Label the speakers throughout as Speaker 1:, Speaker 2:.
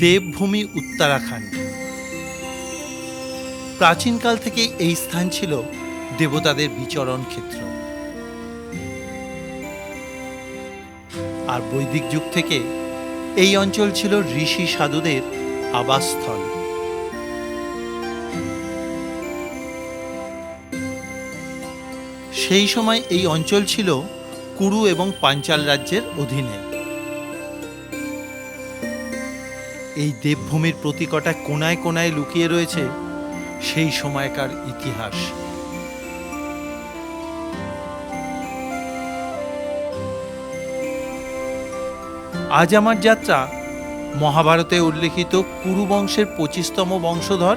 Speaker 1: দেবভূমি উত্তরাখণ্ড। প্রাচীনকাল থেকে এই স্থান ছিল দেবতাদের বিচরণ ক্ষেত্র। আর বৈদিক যুগ থেকে এই অঞ্চল ছিল ঋষি সাধুদের আবাসস্থল। সেই সময় এই অঞ্চল ছিল কুরু এবং পাঞ্চাল রাজ্যের অধীনে। এই দেবভূমির প্রতিকটা কোনায় কোনায় লুকিয়ে রয়েছে সেই সময়কার ইতিহাস। আজ আমার যাত্রা মহাভারতে উল্লেখিত কুরু বংশের পঁচিশতম বংশধর,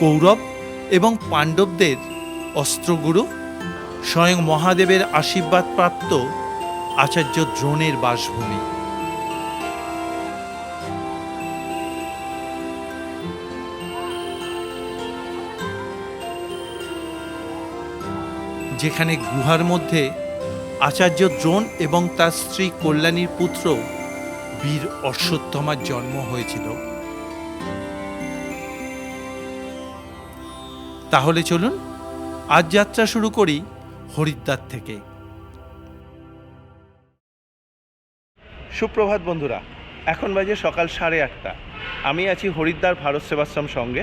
Speaker 1: কৌরব এবং পাণ্ডবদের অস্ত্রগুরু, স্বয়ং মহাদেবের আশীর্বাদ প্রাপ্ত আচার্য দ্রোণের বাসভূমি। যেখানে গুহার মধ্যে আচার্য দ্রোণ এবং তার স্ত্রী কল্যাণীর পুত্র বীর অশ্বত্থমার জন্ম হয়েছিল। তাহলে চলুন, আজ যাত্রা শুরু করি হরিদ্বার থেকে। সুপ্রভাত বন্ধুরা, এখন বাজে সকাল সাড়ে আটটা। আমি আছি হরিদ্বার ভারত সেবাশ্রম সঙ্গে।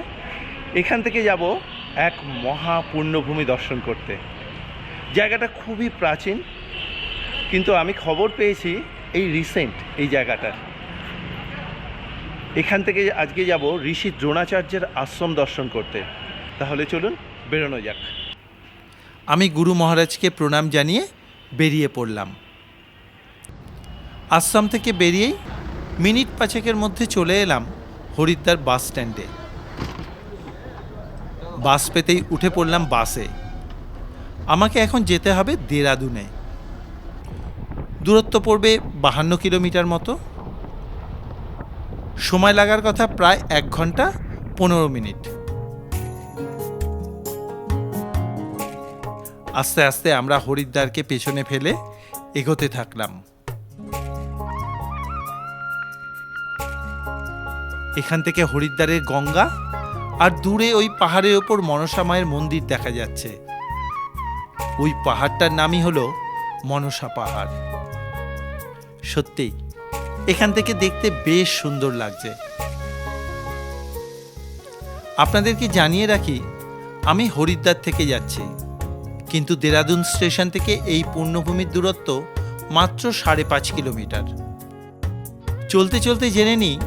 Speaker 1: এখান থেকে যাব এক মহা পুণ্যভূমি দর্শন করতে। জায়গাটা খুবই প্রাচীন, কিন্তু আমি খবর পেয়েছি এই রিসেন্ট এই জায়গাটার। এখান থেকে আজকে যাব ঋষি দ্রোণাচার্যের আশ্রম দর্শন করতে। তাহলে চলুন বেরোনো যাক। আমি গুরু মহারাজকে প্রণাম জানিয়ে বেরিয়ে পড়লাম। আশ্রম থেকে বেরিয়েই মিনিট পাঁচেকের মধ্যে চলে এলাম হরিদ্বার বাস স্ট্যান্ডে। বাস পেতেই উঠে পড়লাম বাসে। আমাকে এখন যেতে হবে দেরাদুনে। দূরত্ব পড়বে বাহান্ন কিলোমিটার মতো। সময় লাগার কথা প্রায় এক ঘণ্টা পনেরো মিনিট। আস্তে আস্তে আমরা হরিদ্বারকে পেছনে ফেলে এগোতে থাকলাম। এখান থেকে হরিদ্বারের গঙ্গা আর দূরে ওই পাহাড়ের ওপর মনসা মায়ের মন্দির দেখা যাচ্ছে। ওই পাহাড়টার নামই হলো মনসা পাহাড়। সত্যি এখান থেকে দেখতে বেশ সুন্দর লাগছে। আপনাদেরকে জানিয়ে রাখি, আমি হরিদ্বার থেকে যাচ্ছি। কিন্তু দেরাদুন স্টেশন থেকে এই পূর্ণভূমির দূরত্ব মাত্র সাড়ে পাঁচ কিলোমিটার। চলতে চলতে জেনে নিই,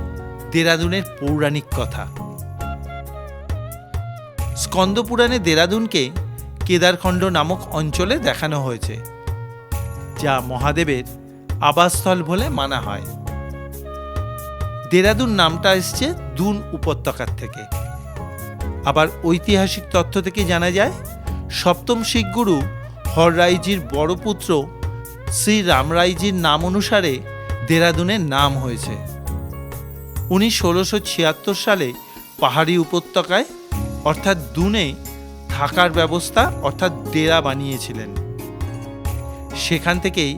Speaker 1: দেরাদুনের পৌরাণিক কথা। স্কন্দপুরাণে দেরাদুনকে কেদারখণ্ড নামক অঞ্চলে দেখানো হয়েছে, যা মহাদেবের আবাসস্থল বলে মানা হয়। দেরাদুন নামটা এসছে দুন উপত্যকার থেকে। আবার ঐতিহাসিক তথ্য থেকে জানা যায়, সপ্তম শিখ গুরু হররাইজির বড় পুত্র শ্রী রামরাইজির নাম অনুসারে দেরাদুনের নাম হয়েছে। উনি ষোলোশো ছিয়াত্তর সালে পাহাড়ি উপত্যকায়, অর্থাৎ দুনে থাকার ব্যবস্থা অর্থাৎ ডেরা বানিয়েছিলেন। সেখান থেকেই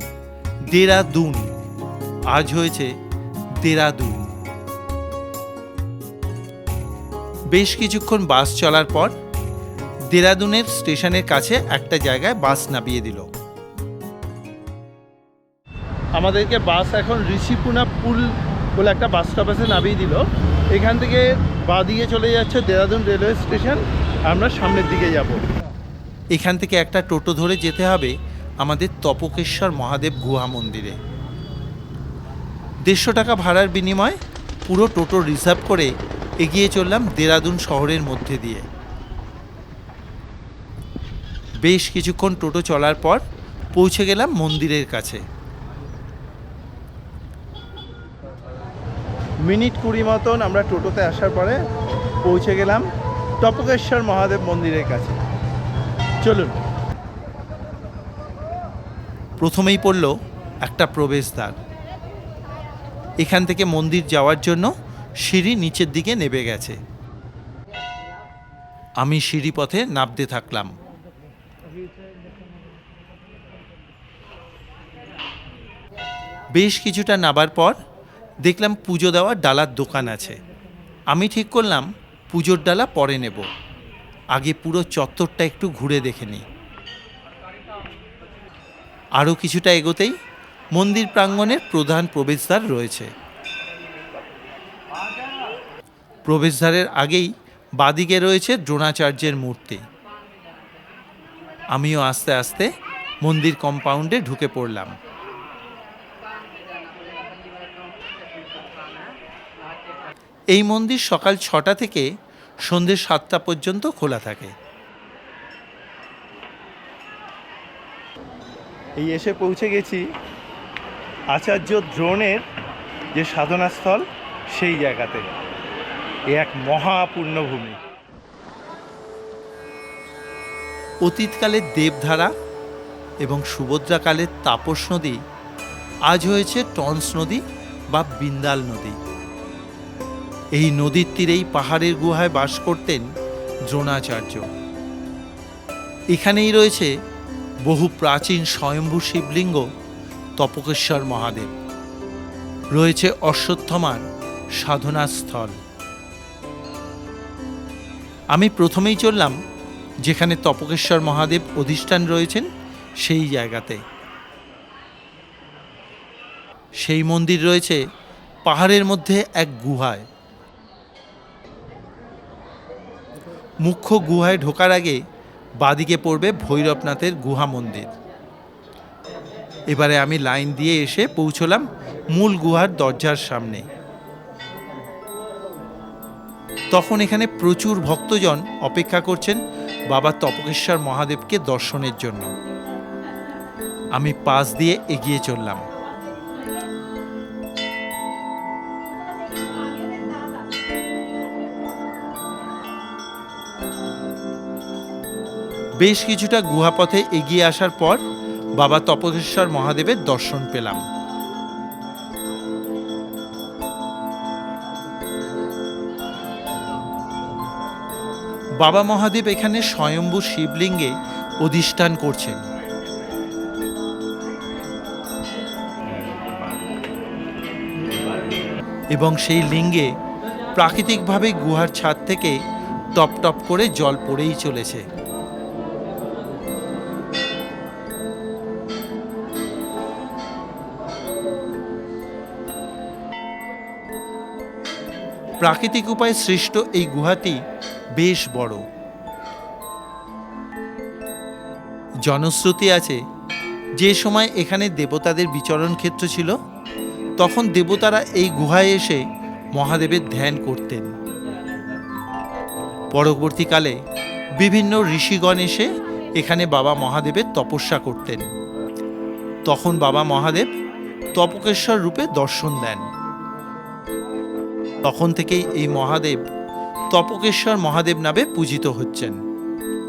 Speaker 1: দেরাদুন, আজ হয়েছে দেরাদুন। বেশ কিছুক্ষণ বাস চলার পর দেরাদুনের স্টেশনের কাছে একটা জায়গায় বাস নামিয়ে দিল। আমাদেরকে বাস এখন ঋষিপুনা পুল বলে একটা বাস স্টপ আছে নামিয়ে দিল। এখান থেকে বাঁ দিয়ে চলে যাচ্ছে দেরাদুন রেলওয়ে স্টেশন। সামনের দিকে যাব। এখান থেকে একটা টোটো ধরে যেতে হবে আমাদের তপকেশ্বর মহাদেব গুহা মন্দিরে। দেড়শো টাকা ভাড়ার বিনিময়ে পুরো টোটো রিজার্ভ করে এগিয়ে চললাম দেরাদুন শহরের মধ্যে দিয়ে। বেশ কিছুক্ষণ টোটো চলার পর পৌঁছে গেলাম মন্দিরের কাছে। মিনিট কুড়ি মতন আমরা টোটোতে আসার পরে পৌঁছে গেলাম টপকেশ্বর মহাদেব মন্দিরের কাছে। চলুন। প্রথমেই পড়ল একটা প্রবেশদ্বার। এখান থেকে মন্দির যাওয়ার জন্য সিঁড়ি নিচের দিকে নেমে গেছে। আমি সিঁড়ি পথে নামতে থাকলাম। বেশ কিছুটা নাবার পর দেখলাম পুজো দেওয়ার ডালার দোকান আছে। আমি ঠিক করলাম পুজোর ডালা পরে নেব। আগে পুরো চত্বরটা একটু ঘুরে দেখে নিই। আরও কিছুটা এগোতেই মন্দির প্রাঙ্গণের প্রধান প্রবেশদ্বার রয়েছে। প্রবেশদ্বারের আগেই বাদিকে রয়েছে দ্রোণাচার্যের মূর্তি। আমিও আস্তে আস্তে মন্দির কম্পাউন্ডে ঢুকে পড়লাম। এই মন্দির সকাল ছটা থেকে সন্ধ্যে সাতটা পর্যন্ত খোলা থাকে।
Speaker 2: এই এসে পৌঁছে গেছি আচার্য দ্রোণের যে সাধনাস্থল সেই জায়গাতে। এ এক মহাপূর্ণভূমি
Speaker 1: অতীতকালের দেবধারা এবং সুভদ্রাকালের তাপস নদী আজ হয়েছে টন্স নদী বা বিন্দাল নদী। এই নদীর তীরেই পাহাড়ের গুহায় বাস করতেন দ্রোণাচার্য। এখানেই রয়েছে বহু প্রাচীন স্বয়ম্ভূ শিবলিঙ্গ তপকেশ্বর মহাদেব। রয়েছে অশ্বত্থমার সাধনাস্থল। আমি প্রথমেই চললাম যেখানে তপকেশ্বর মহাদেব অধিষ্ঠান রয়েছেন সেই জায়গাতে। সেই মন্দির রয়েছে পাহাড়ের মধ্যে এক গুহায়। মুখ্য গুহায় ঢোকার আগে বাদিকে পড়বে ভৈরবনাথের গুহা মন্দির। এবারে আমি লাইন দিয়ে এসে পৌঁছলাম মূল গুহার দরজার সামনে। তখন এখানে প্রচুর ভক্তজন অপেক্ষা করছেন বাবা তপকেশ্বর মহাদেবকে দর্শনের জন্য। আমি পাশ দিয়ে এগিয়ে চললাম। বেশ কিছুটা গুহাপথে এগিয়ে আসার পর বাবা তপকেশ্বর মহাদেবের দর্শন পেলাম। বাবা মহাদেব এখানে স্বয়ম্ভু শিবলিঙ্গে অধিষ্ঠান করছেন। এবং সেই লিঙ্গে প্রাকৃতিকভাবে গুহার ছাদ থেকে টপ টপ করে জল পড়েই চলেছে। প্রাকৃতিক উপায়ে সৃষ্ট এই গুহাটি বেশ বড়। জনশ্রুতি আছে, যে সময় এখানে দেবতাদের বিচরণ ক্ষেত্র ছিল, তখন দেবতারা এই গুহায় এসে মহাদেবের ধ্যান করতেন। পরবর্তীকালে বিভিন্ন ঋষিগণ এসে এখানে বাবা মহাদেবের তপস্যা করতেন। তখন বাবা মহাদেব তপকেশ্বর রূপে দর্শন দেন। তখন থেকেই এই মহাদেব তপকেশ্বর মহাদেব নামে পূজিত হচ্ছেন।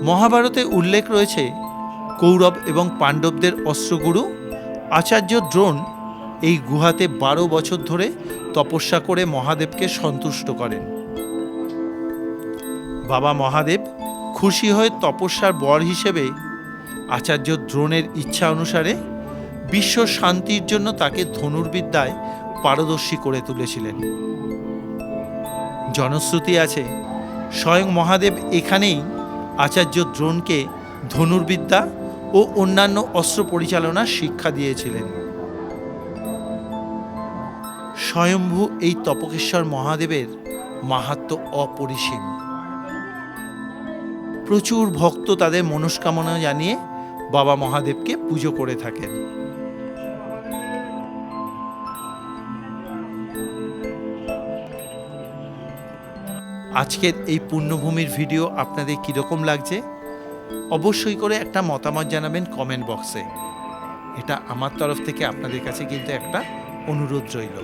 Speaker 1: মহাভারতে উল্লেখ রয়েছে, কৌরব এবং পাণ্ডবদের অস্ত্রগুরু, আচার্য দ্রোণ এই গুহাতে বারো বছর ধরে তপস্যা করে মহাদেবকে সন্তুষ্ট করেন। বাবা মহাদেব খুশি হয়ে তপস্যার বর হিসেবে আচার্য দ্রোণের ইচ্ছা অনুসারে বিশ্ব শান্তির জন্য তাকে ধনুর্বিদ্যায় পারদর্শী করে তুলেছিলেন। জনশ্রুতি আছে। স্বয়ং মহাদেব এখানেই আচার্য দ্রোণকে ধনুর্বিদ্যা ও অন্যান্য অস্ত্র পরিচালনার শিক্ষা দিয়েছিলেন। স্বয়ম্ভু এই তপকেশ্বর মহাদেবের মাহাত্ম অপরিসীম। প্রচুর ভক্ত তাদের মনস্কামনা জানিয়ে বাবা মহাদেবকে পুজো করে থাকেন। আজকের এই পুণ্যভূমির ভিডিও আপনাদের কীরকম লাগছে? অবশ্যই করে একটা মতামত জানাবেন কমেন্ট বক্সে এটা আমার তরফ থেকে আপনাদের কাছে কিন্তু একটা অনুরোধ রইল।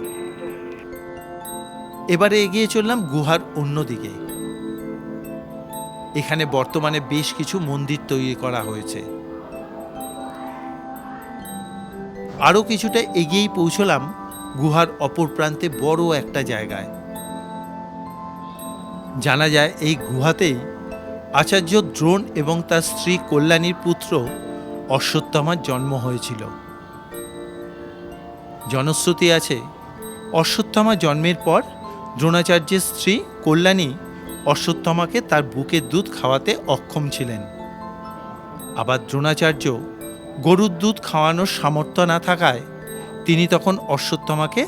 Speaker 1: এবারে এগিয়ে চললাম গুহার অন্য দিকে এখানে বর্তমানে বেশ কিছু মন্দির তৈরি করা হয়েছে। আরও কিছুটা এগিয়েই পৌঁছলাম গুহার অপর প্রান্তে বড় একটা জায়গায়। জানা যায় এই গুহাতেই আচার্য দ্রোণ এবং তার স্ত্রী কল্যাণীর পুত্র অশ্বত্থামার জন্ম হয়েছিল। জনশ্রুতি আছে, অশ্বত্থামা জন্মের পর দ্রোণাচার্যের স্ত্রী কল্যাণী অশ্বত্থামাকে তার বুকের দুধ খাওয়াতে অক্ষম ছিলেন। আবার দ্রোণাচার্য গরুর দুধ খাওয়ানোর সামর্থ্য না থাকায় তিনি তখন অশ্বত্থামাকে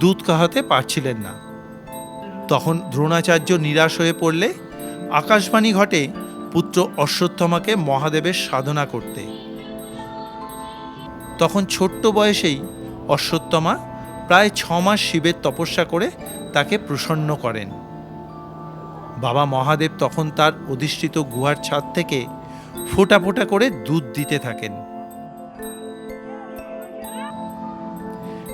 Speaker 1: দুধ খাওয়াতে পারছিলেন না। তখন দ্রোণাচার্য নিরাশ হয়ে পড়লে আকাশবাণী ঘটে, পুত্র অশ্বত্থমাকে মহাদেবের সাধনা করতে। তখন ছোট্ট বয়সেই অশ্বত্থমা প্রায় ছ মাস শিবের তপস্যা করে তাকে প্রসন্ন করেন। বাবা মহাদেব তখন তার অধিষ্ঠিত গুহার ছাদ থেকে ফোঁটা ফোঁটা করে দুধ দিতে থাকেন।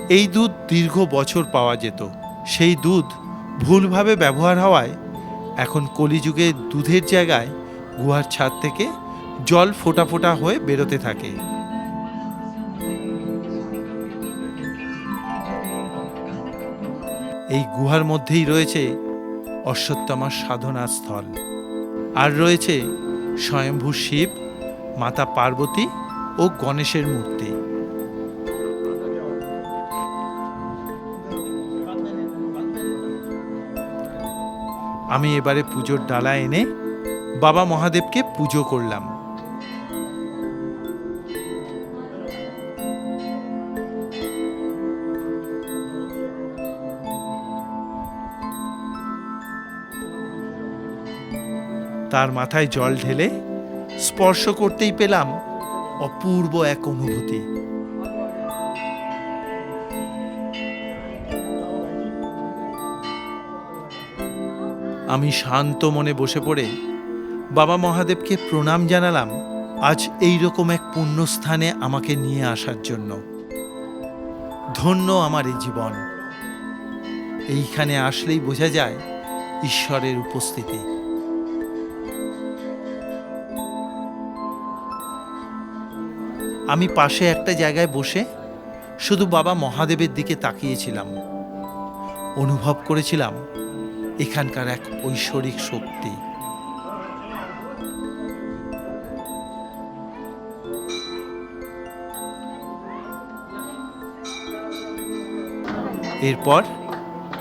Speaker 1: এই দুধ দীর্ঘ বছর পাওয়া যেত। সেই দুধ ভুলভাবে ব্যবহার হওয়ায় এখন কলিযুগে দুধের জায়গায় গুহার ছাদ থেকে জল ফোঁটা ফোঁটা হয়ে বেরোতে থাকে। এই গুহার মধ্যেই রয়েছে অশ্বত্থমার সাধনা স্থল। আর রয়েছে স্বয়ম্ভূ শিব, মাতা পার্বতী ও গণেশের মূর্তি। আমি এবারে পুজোর ডালা এনে বাবা মহাদেবকে পুজো করলাম। তার মাথায় জল ঢেলে স্পর্শ করতেই পেলাম অপূর্ব এক অনুভূতি। আমি শান্ত মনে বসে পড়ে বাবা মহাদেবকে প্রণাম জানালাম আজ এই রকম এক পুণ্যস্থানে আমাকে নিয়ে আসার জন্য। ধন্য আমার এই জীবন। এইখানে আসলেই বোঝা যায় ঈশ্বরের উপস্থিতি। আমি পাশে একটা জায়গায় বসে শুধু বাবা মহাদেবের দিকে তাকিয়েছিলাম। অনুভব করেছিলাম এখানকার এক ঐশ্বরিক শক্তি। এরপর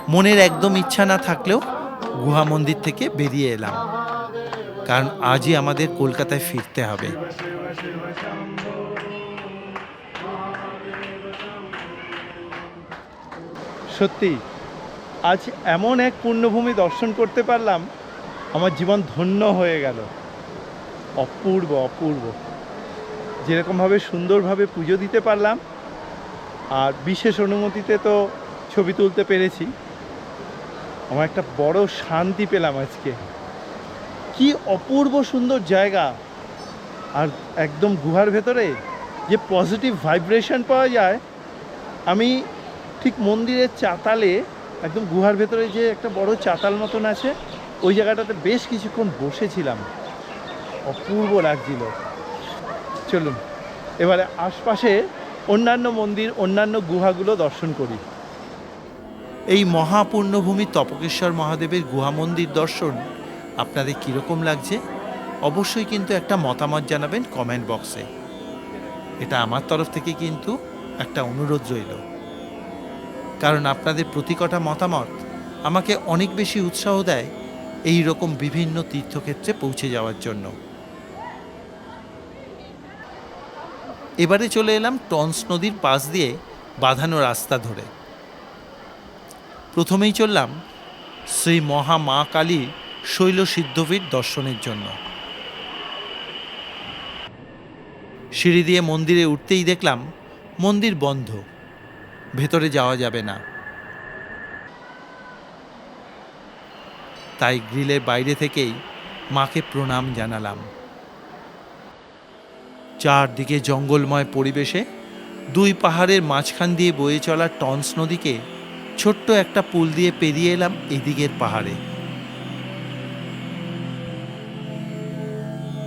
Speaker 1: মনের একদম ইচ্ছা না থাকলেও গুহা মন্দির থেকে বেরিয়ে এলাম। কারণ আজই আমাদের কলকাতায় ফিরতে হবে।
Speaker 2: সত্যি আজ এমন এক পুণ্যভূমি দর্শন করতে পারলাম, আমার জীবন ধন্য হয়ে গেল। অপূর্ব অপূর্ব। যেরকমভাবে সুন্দরভাবে পুজো দিতে পারলাম, আর বিশেষ অনুমতিতে তো ছবি তুলতে পেরেছি। আমার একটা বড় শান্তি পেলাম আজকে। কি অপূর্ব সুন্দর জায়গা। আর একদম গুহার ভেতরে যে পজিটিভ ভাইব্রেশন পাওয়া যায়, আমি ঠিক মন্দিরের চাতালে একদম গুহার ভেতরে যে একটা বড় চাতাল মতন আছে, ওই জায়গাটাতে বেশ কিছুক্ষণ বসেছিলাম। অপূর্ব লাগছিল। চলুন, এবারে আশপাশে অন্যান্য মন্দির, অন্যান্য গুহাগুলো দর্শন করি।
Speaker 1: এই মহাপূর্ণভূমি তপকেশ্বর মহাদেবের গুহা মন্দির দর্শন আপনাদের কীরকম লাগছে? অবশ্যই কিন্তু একটা মতামত জানাবেন কমেন্ট বক্সে। এটা আমার তরফ থেকে কিন্তু একটা অনুরোধ রইল। কারণ আপনাদের প্রতি কটা মতামত আমাকে অনেক বেশি উৎসাহ দেয় এই রকম বিভিন্ন তীর্থক্ষেত্রে পৌঁছে যাওয়ার জন্য। এবারে চলে এলাম টন্স নদীর পাশ দিয়ে বাঁধানো রাস্তা ধরে। প্রথমেই চললাম শ্রী মহা মা কালী শৈল সিদ্ধপীঠ দর্শনের জন্য। সিঁড়ি দিয়ে মন্দিরে উঠতেই দেখলাম মন্দির বন্ধ। ভেতরে যাওয়া যাবে না। তাই গ্রিলের বাইরে থেকেই মাকে প্রণাম জানালাম। চারদিকে জঙ্গলময় পরিবেশে দুই পাহাড়ের মাঝখান দিয়ে বয়ে চলা টন্স নদীকে ছোট্ট একটা পুল দিয়ে পেরিয়ে এলাম এদিকের পাহাড়ে।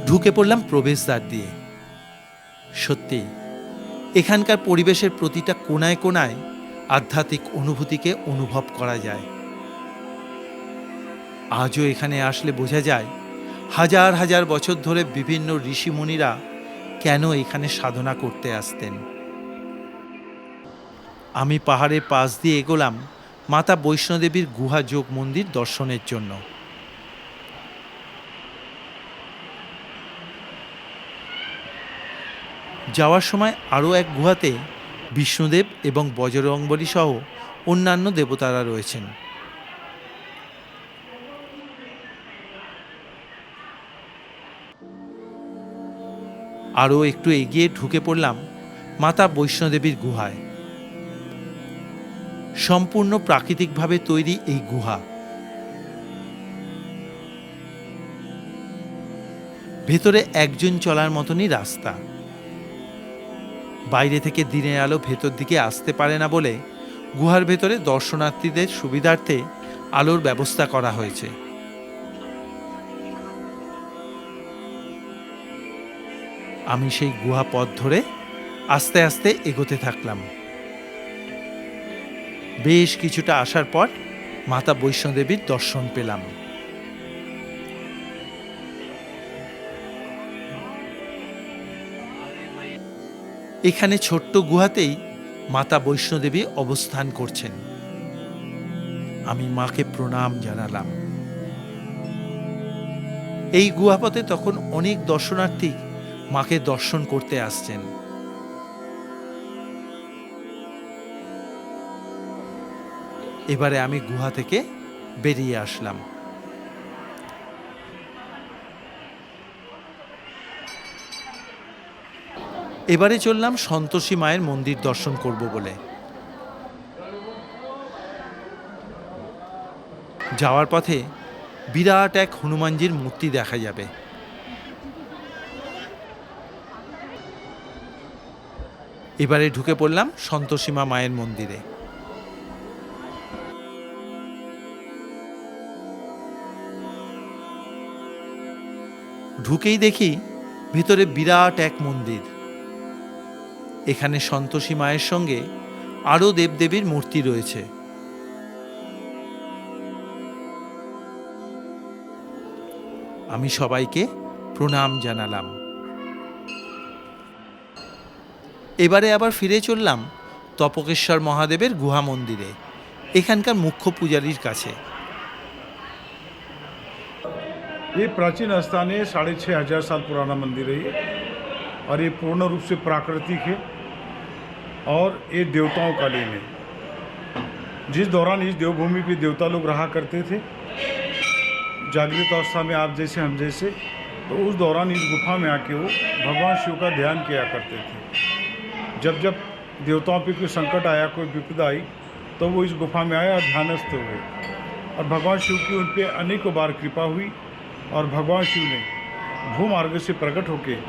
Speaker 1: ঢুকে পড়লাম প্রবেশদ্বার দিয়ে। সত্যি এখানকার পরিবেশের প্রতিটা কোনায় কোনায় আধ্যাত্মিক অনুভূতিকে অনুভব করা যায়। আজও এখানে আসলে বোঝা যায়, হাজার হাজার বছর ধরে বিভিন্ন ঋষিমুনিরা কেন এখানে সাধনা করতে আসতেন। আমি পাহাড়ের পাশ দিয়ে এগোলাম মাতা বৈষ্ণোদেবীর গুহা যোগ মন্দির দর্শনের জন্য। যাওয়ার সময় আরও এক গুহাতে বিষ্ণুদেব এবং বজরংবলী সহ অন্যান্য দেবতারা রয়েছেন। আরও একটু এগিয়ে ঢুকে পড়লাম মাতা বৈষ্ণোদেবীর গুহায়। সম্পূর্ণ প্রাকৃতিকভাবে তৈরি এই গুহা। ভেতরে একজন চলার মতনই রাস্তা। বাইরে থেকে দিনের আলো ভেতর দিকে আসতে পারে না বলে গুহার ভেতরে দর্শনার্থীদের সুবিধার্থে আলোর ব্যবস্থা করা হয়েছে। আমি সেই গুহা পথ ধরে আস্তে আস্তে এগোতে থাকলাম। বেশ কিছুটা আসার পর মাতা বৈষ্ণোদেবীর দর্শন পেলাম। এখানে ছোট্ট গুহাতেই মাতা বৈষ্ণোদেবী অবস্থান করছেন। আমি মাকে প্রণাম জানালাম। এই গুহাপথে তখন অনেক দর্শনার্থী মাকে দর্শন করতে আসছেন। এবারে আমি গুহা থেকে বেরিয়ে আসলাম। এবারে চললাম সন্তোষী মায়ের মন্দির দর্শন করব বলে। যাওয়ার পথে বিরাট এক হনুমানজির মূর্তি দেখা যাবে। এবারে ঢুকে পড়লাম সন্তোষীমা মায়ের মন্দিরে। ঢুকেই দেখি ভিতরে বিরাট এক মন্দির। এখানে সন্তোষী মায়ের সঙ্গে আরও দেবদেবীর মূর্তি রয়েছে আমি সবাইকে প্রণাম জানালাম এবারে আবার ফিরে চললাম তপকেশ্বর মহাদেবের গুহা মন্দিরে এখানকার মুখ্য পূজারীর কাছে
Speaker 3: ये प्राचीन स्थानीय साढ़े छः हजार साल पुराना मंदिर है ये और ये पूर्ण रूप से प्राकृतिक है और ये देवताओं का लीन है। जिस दौरान इस देवभूमि पे देवता लोग रहा करते थे, जागृत अवस्था में आप जैसे, हम जैसे तो उस दौरान इस गुफा में आके वो भगवान शिव का ध्यान किया करते थे। जब जब देवताओं पे कोई संकट आया, कोई विपदा आई तो वो इस गुफा में आए और ध्यानस्थ हुए और भगवान शिव की उन पर अनेकों बार कृपा हुई और भगवान शिव ने भूमार्ग से प्रकट होकर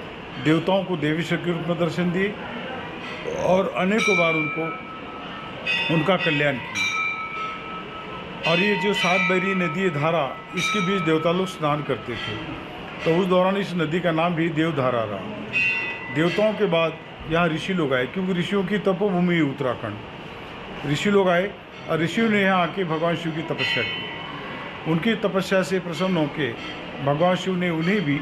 Speaker 3: देवताओं को देवी शक्ति रूप में दर्शन दिए और अनेकों बार उनको, उनका कल्याण किया। और ये जो सात बैरी नदी धारा, इसके बीच देवता लोग स्नान करते थे। तो उस दौरान इस नदी का नाम भी देवधारा रहा। देवताओं के बाद यहाँ ऋषि लोग आए, क्योंकि ऋषियों की तपोभूमि उत्तराखंड। ऋषि लोग आए और ऋषियों ने यहाँ आके भगवान शिव की तपस्या की। उनकी तपस्या से प्रसन्न होकर भगवान शिव ने उन्हें भी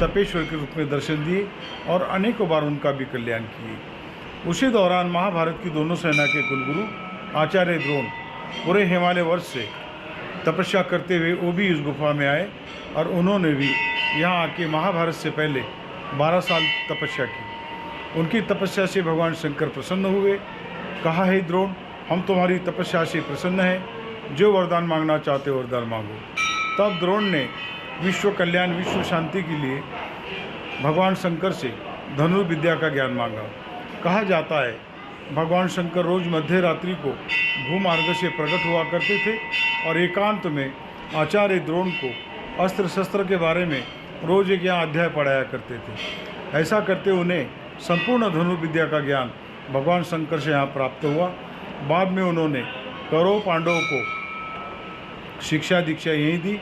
Speaker 3: तपेश्वर के रूप में दर्शन दिए और अनेकों बार उनका भी कल्याण किए। उसी दौरान महाभारत की दोनों सेना के कुलगुरु, आचार्य द्रोण, पूरे हिमालय वर्ष से तपस्या करते हुए वो भी इस गुफा में आए और उन्होंने भी यहाँ आके महाभारत से पहले 12 साल तपस्या की। उनकी तपस्या से भगवान शंकर प्रसन्न हुए। कहा, है द्रोण, हम तुम्हारी तपस्या से प्रसन्न हैं। जो वरदान मांगना चाहते हो वरदान मांगो। तब द्रोण ने विश्व कल्याण, विश्व शांति के लिए भगवान शंकर से धनुर्विद्या का ज्ञान मांगा। कहा जाता है। भगवान शंकर रोज मध्य रात्रि को भूमार्ग से प्रकट हुआ करते थे और एकांत में आचार्य द्रोण को अस्त्र शस्त्र के बारे में रोज एक यहाँ अध्याय पढ़ाया करते थे। ऐसा करते उन्हें संपूर्ण धनुर्विद्या का ज्ञान भगवान शंकर से यहाँ प्राप्त हुआ। बाद में उन्होंने कौरव पांडवों को शिक्षा दीक्षा यहीं दी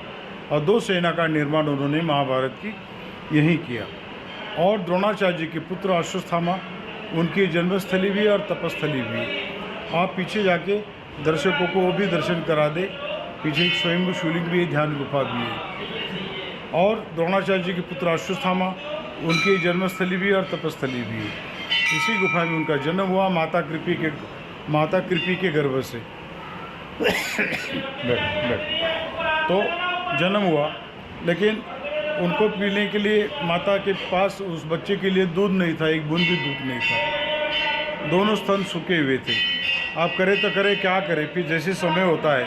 Speaker 3: और दो सेना का निर्माण उन्होंने महाभारत की यहीं किया। और द्रोणाचार्य के पुत्र अश्वत्थामा उनकी जन्मस्थली भी और तपस्थली भी आप पीछे जाके दर्शकों को वो भी दर्शन करा दे। पीछे एक स्वयं शिवलिंग भी है, ध्यान गुफा भी है। और द्रोणाचार्य जी के पुत्र अश्वत्थामा, उनकी जन्मस्थली भी और तपस्थली भी है। इसी गुफा में उनका जन्म हुआ, माता कृपी के माता कृपी के गर्भ से। बैठ बैठ। तो जन्म हुआ, लेकिन उनको पीने के लिए माता के पास उस बच्चे के लिए दूध नहीं था, एक बूंद भी दूध नहीं था। दोनों स्तन सूखे हुए थे। आप करें तो करें, क्या करें, फिर जैसे समय होता है,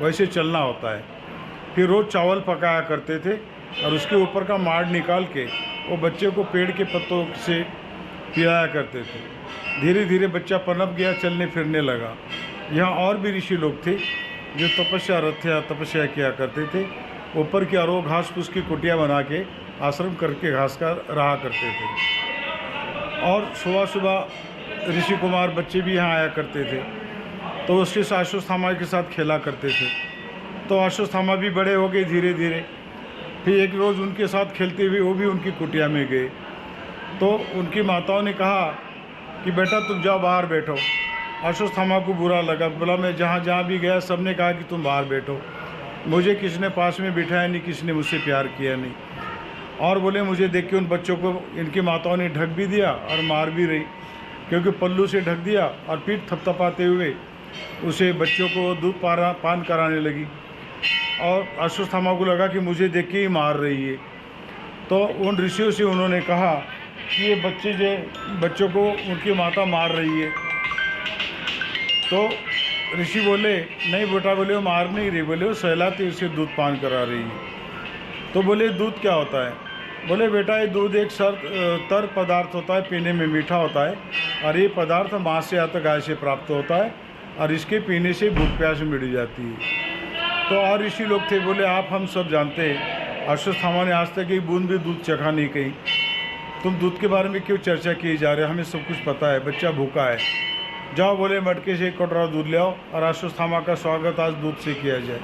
Speaker 3: वैसे चलना होता है। फिर रोज़ चावल पकाया करते थे और उसके ऊपर का माड़ निकाल के वो बच्चे को पेड़ के पत्तों से पिलाया करते थे। धीरे धीरे बच्चा पनप गया चलने फिरने लगा। यहाँ और भी ऋषि लोग थे जो तपस्या रथया तपस्या किया करते थे। ऊपर की अरो घास फूस की कुटिया बना के आश्रम करके घास का रहा करते थे। और सुबह सुबह ऋषि कुमार बच्चे भी यहाँ आया करते थे। तो उसके साथ अश्वत्थामा के साथ खेला करते थे। तो अश्वत्थामा भी बड़े हो गए धीरे धीरे फिर एक रोज़ उनके साथ खेलते हुए वो भी उनकी कुटिया में गए। तो उनकी माताओं ने कहा कि, बेटा, तुम जाओ बाहर बैठो। अश्वत्थामा को बुरा लगा। बोला, मैं जहाँ जहाँ भी गया सबने कहा कि तुम बाहर बैठो। मुझे किसने पास में बिठाया नहीं किसी ने मुझसे प्यार किया नहीं। और बोले, मुझे देख के उन बच्चों को, इनकी माताओं ने ढक भी दिया और मार भी रही, क्योंकि पल्लू से ढक दिया और पीठ थपथपाते हुए उसे बच्चों को दूध पारा, पान कराने लगी। और अश्वत्थामा को लगा कि मुझे देख के ही मार रही है। तो उन ऋषियों से उन्होंने कहा कि ये बच्चे जो, बच्चों को उनकी माता मार रही है। तो ऋषि बोले, नहीं बेटा, बोले, वो मार नहीं रही, बोले, वो सहलाती उसे दूध पान करा रही है। तो बोले, दूध क्या होता है? बोले, बेटा, ये दूध एक सर तर पदार्थ होता है, पीने में मीठा होता है, और ये पदार्थ माँ से या तो गाय से प्राप्त होता है, और इसके पीने से भूख प्यास मिट जाती है। तो और ऋषि लोग थे, बोले, आप, हम सब जानते हैं अश्वत्थामा ने आज तक एक बूंद भी दूध चखा नहीं कहीं। तुम दूध के बारे में क्यों चर्चा किए जा रहे हो? हमें सब कुछ पता है, बच्चा भूखा है। जाओ बोले मटके से एक कटोरा दूध ले आओ और अश्वत्थामा का स्वागत आज दूध से किया जाए।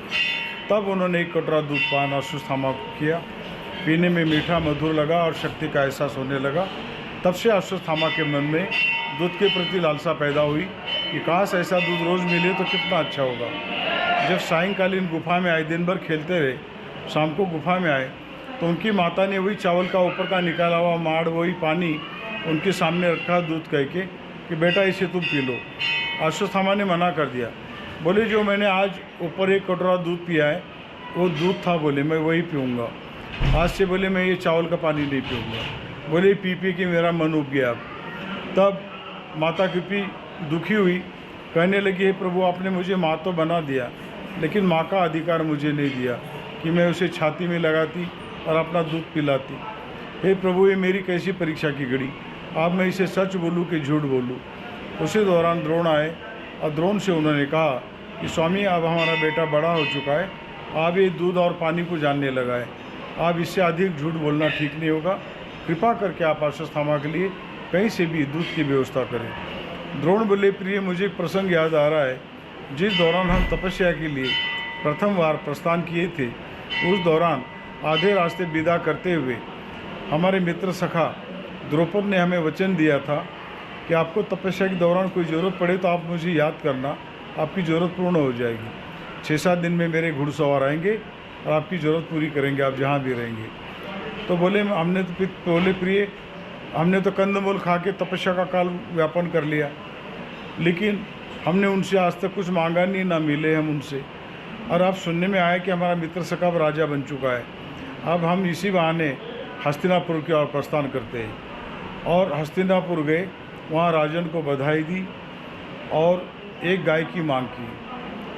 Speaker 3: तब उन्होंने एक कटोरा दूध पान अश्वत्थामा को किया। पीने में मीठा, मधुर लगा और शक्ति का एहसास होने लगा। तब से अश्वत्थामा के मन में दूध के प्रति लालसा पैदा हुई कि काश ऐसा दूध रोज़ मिले तो कितना अच्छा होगा। जब सायंकालीन गुफा में आए, दिन भर खेलते रहे, शाम को गुफा में आए तो उनकी माता ने वही चावल का ऊपर का निकाला हुआ माड़, वही पानी उनके सामने रखा दूध कह के कि बेटा इसे तुम पी लो। अश्वत्थामा ने मना कर दिया। बोले, जो मैंने आज ऊपर एक कटोरा दूध पिया है, वो दूध था बोले, मैं वही पीऊँगा। आज से बोले, मैं ये चावल का पानी नहीं पीऊँगा। बोले, पी पी के मेरा मन उब गया। तब माता कृपी दुखी हुई, कहने लगी, हे प्रभु, आपने मुझे माँ तो बना दिया, लेकिन माँ का अधिकार मुझे नहीं दिया कि मैं उसे छाती में लगाती और अपना दूध पिलाती। हे प्रभु, ये मेरी कैसी परीक्षा की घड़ी? अब मैं इसे सच बोलूँ कि झूठ बोलूँ? उसी दौरान द्रोण आए और द्रोण से उन्होंने कहा कि, स्वामी, अब हमारा बेटा बड़ा हो चुका है। आप ये दूध और पानी को जानने लगा है आप इससे अधिक झूठ बोलना ठीक नहीं होगा। कृपा करके आप अश्वत्थामा के लिए कहीं से भी दूध की व्यवस्था करें। द्रोण बोले, प्रिय, मुझे एक प्रसंग याद आ रहा है। जिस दौरान हम तपस्या के लिए प्रथम बार प्रस्थान किए थे, उस दौरान आधे रास्ते विदा करते हुए हमारे मित्र सखा द्रौपद ने हमें वचन दिया था कि आपको तपस्या के दौरान कोई ज़रूरत पड़े तो आप मुझे याद करना, आपकी ज़रूरत पूर्ण हो जाएगी। छः सात दिन में मेरे घुड़सवार आएँगे और आपकी ज़रूरत पूरी करेंगे, आप जहाँ भी रहेंगे। तो बोले, हमने तो बोले, प्रिय, हमने तो कंदमूल खा के तपस्या का काल व्यापन कर लिया। लेकिन हमने उनसे आज तक कुछ मांगा नहीं, ना मिले हम उनसे। और अब सुनने में आया कि हमारा मित्र सकब राजा बन चुका है। अब हम इसी बहाने हस्तिनापुर की ओर प्रस्थान करते हैं। और हस्तिनापुर गए, वहाँ राजन को बधाई दी और एक गाय की मांग की।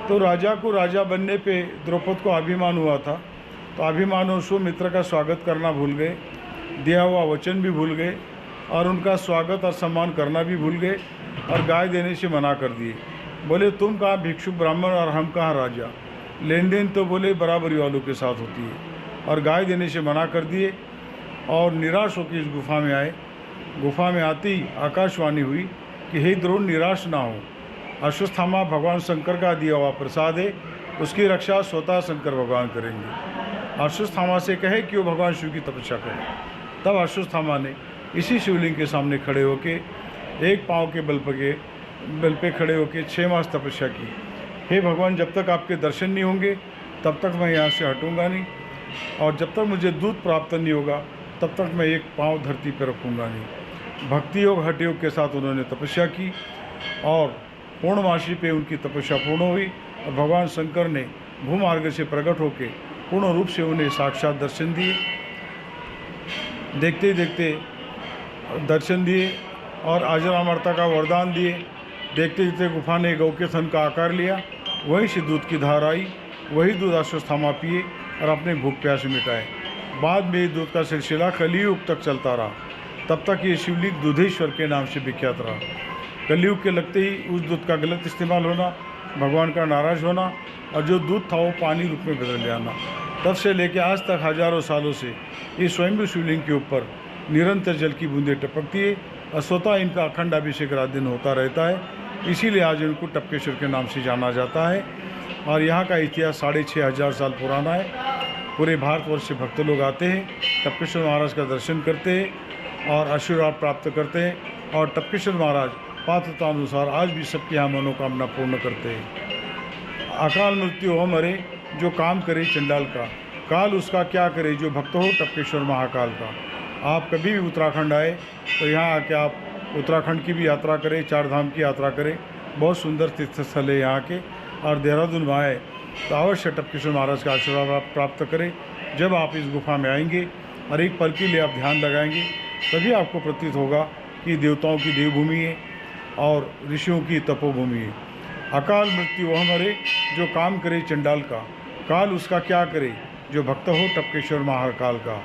Speaker 3: तो राजा को राजा बनने पे द्रौपद को अभिमान हुआ था। तो अभिमान और मित्र का स्वागत करना भूल गए, दिया हुआ वचन भी भूल गए और उनका स्वागत और सम्मान करना भी भूल गए और गाय देने से मना कर दिए। बोले, तुम कहाँ भिक्षु ब्राह्मण और हम कहाँ राजा? लेन देन तो बोले बराबरी वालों के साथ होती है। और गाय देने से मना कर दिए और निराश होकर इस गुफा में आए। गुफा में आती आकाशवाणी हुई कि हे द्रोण, निराश ना हो। अश्वस्थामा भगवान शंकर का दिया हुआ प्रसाद है, उसकी रक्षा स्वतः शंकर भगवान करेंगे। अश्वस्थामा से कहे कि वो भगवान शिव की तपस्या करें तब अश्वस्थामा ने इसी शिवलिंग के सामने खड़े होके, एक पाँव के बल के बल पे खड़े होके छः मास तपस्या की। हे भगवान, जब तक आपके दर्शन नहीं होंगे, तब तक मैं यहाँ से हटूँगा नहीं। और जब तक मुझे दूध प्राप्त नहीं होगा तब तक मैं एक पाँव धरती पर रखूँगा नहीं। भक्ति योग हठ योग के साथ उन्होंने तपस्या की और पूर्णमासी पे उनकी तपस्या पूर्ण हुई और भगवान शंकर ने भूमार्ग से प्रकट होकर पूर्ण रूप से उन्हें साक्षात दर्शन दिए। देखते देखते दर्शन दिए और आजरामर्ता का वरदान दिए। देखते देखते गुफा ने गौ के थन का आकार लिया। वहीं से दूध की धार आई, वही दूध अश्वस्थामा पिए और अपने भूख प्यास मिटाए। बाद में दूध का सिलसिला कलयुग तक चलता रहा। तब तक ये शिवलिंग दूधेश्वर के नाम से विख्यात रहा। कलयुग के लगते ही उस दूध का गलत इस्तेमाल होना, भगवान का नाराज़ होना और जो दूध था वो पानी रूप में बदल जाना। तब से लेकर आज तक हज़ारों सालों से ये स्वयं शिवलिंग के ऊपर निरंतर जल की बूंदें टपकती है और स्वतः इनका अखंड अभिषेक रात दिन होता रहता है। इसीलिए आज इनको टपकेश्वर के नाम से जाना जाता है। और यहाँ का इतिहास साढ़े छः हज़ार साल पुराना है। पूरे भारतवर्ष से भक्त लोग आते हैं टपकेश्वर महाराज का दर्शन करते हैं और आशीर्वाद प्राप्त करते हैं और टपकेश्वर महाराज पात्रता अनुसार आज भी सबकी यहाँ मनोकामना पूर्ण करते हैं। अकाल मृत्यु हो मरे, जो काम करे चंडाल का, काल उसका क्या करे, जो भक्त हो टपकेश्वर महाकाल का। आप कभी भी उत्तराखंड आए तो यहाँ आके आप उत्तराखंड की भी यात्रा करें चार धाम की यात्रा करें। बहुत सुंदर तीर्थ स्थल है यहाँ के, और देहरादून में आए तो अवश्य टपकेश्वर महाराज का आशीर्वाद आप प्राप्त करें जब आप इस गुफा में आएंगे और एक पल के लिए आप ध्यान लगाएंगे तभी आपको प्रतीत होगा कि देवताओं की देवभूमि है और ऋषियों की तपोभूमि है अकाल मृत्यु वह मरे जो काम करे चंडाल का काल उसका क्या करे जो भक्त हो टपकेश्वर महाकाल का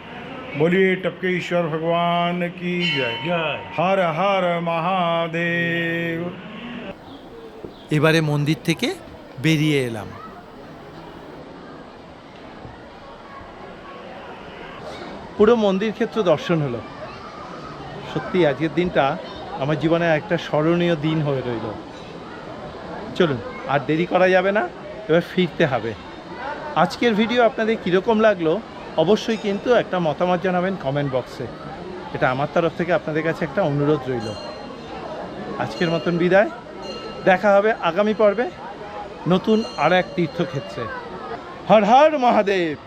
Speaker 3: बोलिए टपके ईश्वर भगवान की जय हर हर महादेव
Speaker 1: এবারে মন্দির থেকে বেরিয়ে এলাম
Speaker 2: পুরো মন্দির ক্ষেত্র দর্শন হলো। সত্যি আজকের দিনটা আমার জীবনে একটা স্মরণীয় দিন হয়ে রইল। চলুন, আর দেরি করা যাবে না, এবার ফিরতে হবে। আজকের ভিডিও আপনাদের কীরকম লাগল অবশ্যই কিন্তু একটা মতামত জানাবেন কমেন্ট বক্সে এটা আমার তরফ থেকে আপনাদের কাছে একটা অনুরোধ রইল। আজকের মতন বিদায়। দেখা হবে আগামী পর্বে নতুন আর এক তীর্থক্ষেত্রে। হর হর মহাদেব!